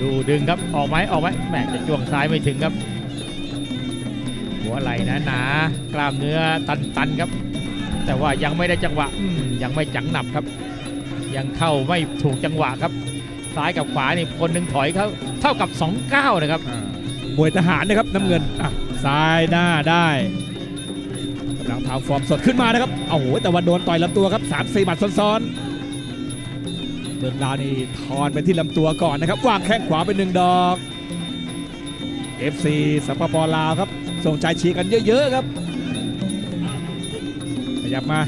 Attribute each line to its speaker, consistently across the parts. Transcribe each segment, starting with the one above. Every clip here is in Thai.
Speaker 1: ดูดึงครับออกไหมออกไหมแหมจะจ้วงซ้ายไม่ถึงครับ หัวไหล่หนาหนาๆกล้ามเนื้อตันตันๆครับ แต่ว่ายังไม่ได้จังหวะอืมยังไม่จังหนับครับ ยังเข้าไม่ถูกจังหวะครับ ซ้ายกับขวานี่คนหนึ่งถอยเขาเท่ากับ2ก้าวนะครับ
Speaker 2: มวยทหารนะครับน้ำเงินอะซ้ายหน้าได้กำลังทำฟอร์มสดขึ้นมานะครับโอ้โหแต่ว่าโดนต่อยลำตัวครับสามสี่หมัดซ้อนๆ เมืองลาวนี่ทอนไปที่ลำตัวก่อนนะครับวางแข้งขวาไปหนึ่งดอก FC สปปลาวครับส่งใจเชียร์กันเยอะ ๆ ครับ ขยับมา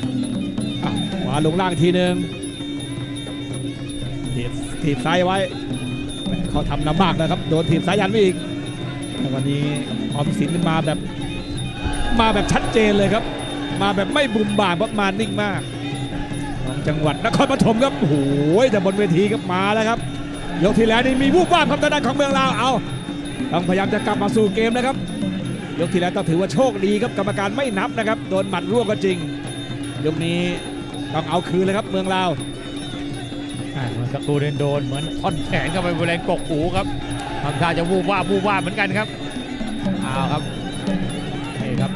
Speaker 2: ขวาลงล่างทีหนึ่งถีบถีบซ้ายไว้เขาทำลำบากนะครับ โดนถีบซ้ายยันไปอีกวันนี้ออมสินมาแบบ มาแบบชัดเจนเลยครับ มาแบบไม่บุ่มบ่ามครับมานิ่งมาก จังหวัดนครปฐมครับโอ้โหแต่บนเวทีครับมาแล้วครับ ยกที่แล้วนี่มีวูบวาบครับทางด้านของเมืองลาวเอาต้องพยายามจะกลับมาสู่เกมนะครับ ยกที่แล้วต้องถือว่าโชคดีครับกรรมการไม่นับนะครับโดนหมัดร่วงก็จริง ยกนี้ต้องเอาคืนเลยครับเมืองลาว
Speaker 1: อ่าเมื่อสักครู่เดนโดนเหมือนท่อนแขนเข้าไปบริเวณกกหูครับทำท่าจะวูบว่าบวูบว่าบเหมือนกันครับเอาครับนี่ครับ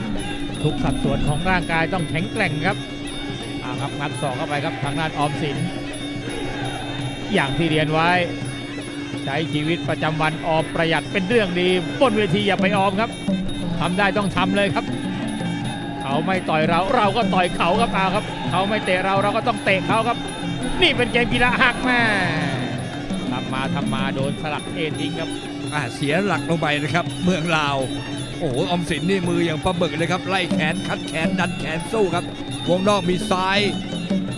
Speaker 1: ทุกสัดส่วนของร่างกายต้องแข็งแกร่งครับ ครับงัดศอกเข้าไปครับทางด้านออมสิน อย่างที่เรียนไว้ ใช้ชีวิตประจำวันออมประหยัดเป็นเรื่องดีบนเวทีอย่าไปออมครับทำได้ต้องทำเลยครับเขาไม่ต่อยเราเราก็ต่อยเขาครับอาครับ เขาไม่เตะเราเราก็ต้องเตะเขาครับ นี่เป็นเกมกีฬาหักแม่ทำมาทำมาโดนสลักเอทิ้งครับ
Speaker 3: อ่าเสียหลักลงไปนะครับ เมืองลาว โอ้โหออมสินนี่มืออย่างปลาบึกเลยครับไล่แขนคัดแขนดันแขนสู้ครับ วงนอกมีซ้าย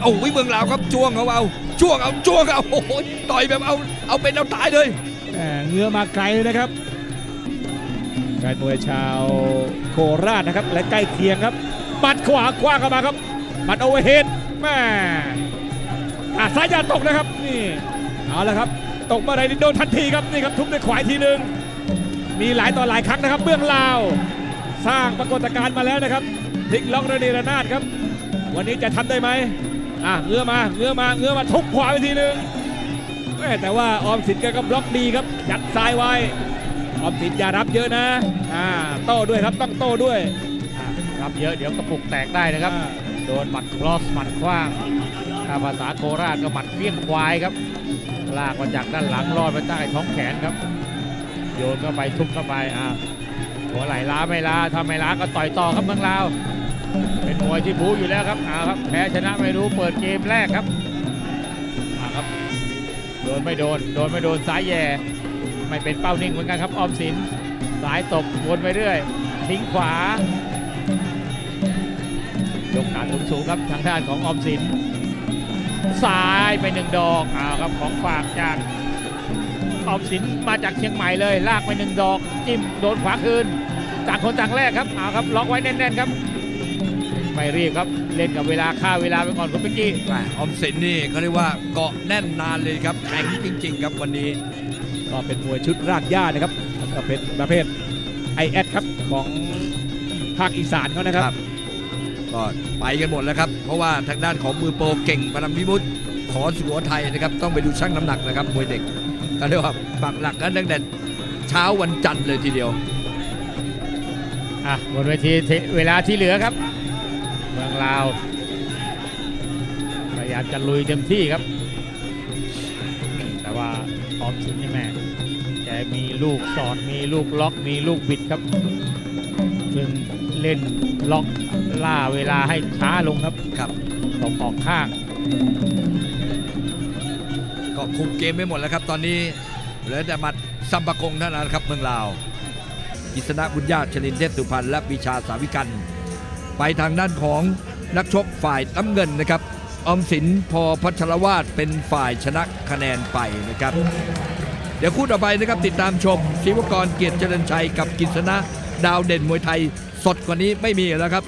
Speaker 3: โอ้ยเมืองลาวครับจ้วงเอาเอาจ้วงเอาจ้วงเอาโอ้โหต่อยแบบเอาเอาเป็นเอาตายเลย
Speaker 2: เงื้อมาไกลเลยนะครับแฟนมวยชาวโคราชนะครับ และใกล้เคียงครับหมัดขวาคว้างเข้ามาครับหมัดโอเวอร์เฮดแม่อะซ้ายอยาตกนะครับนี่เอาละครับ ตกเมื่อไรนี่โดนทันทีครับนี่ครับทุบด้วยขวายทีหนึ่งมีหลายต่อหลายครั้งนะครับเบื้องลาว สร้างปรากฏการณ์มาแล้วนะครับพลิกล็อกระเนระนาดครับ วันนี้จะทำได้ไหมอะเงื้อมาเงื้อมาเงื้อมาทุบขวาไปทีหนึ่งแม่แต่ว่าออมสินแกก็บล็อกดีครับยัดซ้ายไว้ออมสินอย่ารับเยอะนะอ่าโต้ด้วยครับต้องโต้ด้วย
Speaker 1: อ่ารับเยอะเดี๋ยวกระปุกแตกได้นะครับ
Speaker 2: อ่า
Speaker 1: โดนหมัดครอสหมัดขว้างถ้าภาษาโคราชก็หมัดเลี้ยงควายครับ ลากมาจากด้านหลังลอดไปใต้ท้องแขนครับ โยนเข้าไปทุบเข้าไปอ่าหัวไหลล้าไม่ล้าถ้าไม่ล้าก็ต่อยต่อครับเมืองลาวเป็น มวยที่บูอยู่แล้วครับเอาครับแพ้ชนะไม่รู้เปิดเกมแรกครับเอาครับ โดนไม่โดน โดนไม่โดนซ้ายแย่ไม่เป็นเป้านิ่งเหมือนกันครับออมสินสายตบวนไปเรื่อย ทิ้งขวายกขาสูงสูงๆครับทางด้านของออมสินซ้ายไปหนึ่งดอกอ้าวครับของฝากจากออมสินมาจากเชียงใหม่เลย ลากไปหนึ่งดอก จิ้มโดนขวาคืนต่างคนต่างแรกครับอ้าวครับล็อกไว้แน่นๆครับ ไม่รีบครับเล่นกับเวลาฆ่าเวลาไปก่อนคุณเป๊กกี้
Speaker 3: แหม่ออมสินนี่เขาเรียกว่าเกาะแน่นนานเลยครับแข็งจริง ๆ ครับวันนี้
Speaker 2: ก็เป็นมวยชุดรากหญ้านะครับประเภทประเภทไอแอดครับของภาคอีสานเขานะครับ
Speaker 3: ครับ ก็ไปกันหมดแล้วครับ เพราะว่าทางด้านของมือโปรเก่งปรมิมุตขอสุโขทัยนะครับ ต้องไปดูช่างน้ำหนักนะครับมวยเด็กก็เรียกว่าปักหลักกันตั้งแต่เช้าวันจันทร์เลยทีเดียว
Speaker 1: อะบนเวทีเทเวลาที่เหลือครับ เมืองลาวพยายามจะลุยเต็มที่ครับ แต่ว่าออมสินนี่แม่แกมีลูกสอดมีลูกล็อกมีลูกบิดครับ ซึ่งเล่นล็อกล่าเวลาให้ช้าลงครับ
Speaker 3: ครับ
Speaker 1: ตบออกข้าง
Speaker 3: ก็คุมเกมไปหมดแล้วครับ ตอนนี้เหลือแต่หมัดซัมปะกงเท่านั้นครับเมืองลาวกิษณะบุญญาติชลินเทพสุพรรณและปีชาสาวิกัน ไปทางด้านของนักชกฝ่ายน้ำเงินนะครับ ออมสินพอพัชรวาดเป็นฝ่ายชนะคะแนนไปนะครับ เดี๋ยวคู่ต่อไปนะครับติดตามชมชิวกรเกียรติเจริญชัยกับกิษณะดาวเด่นมวยไทย สดกว่านี้ไม่มีแล้วครับ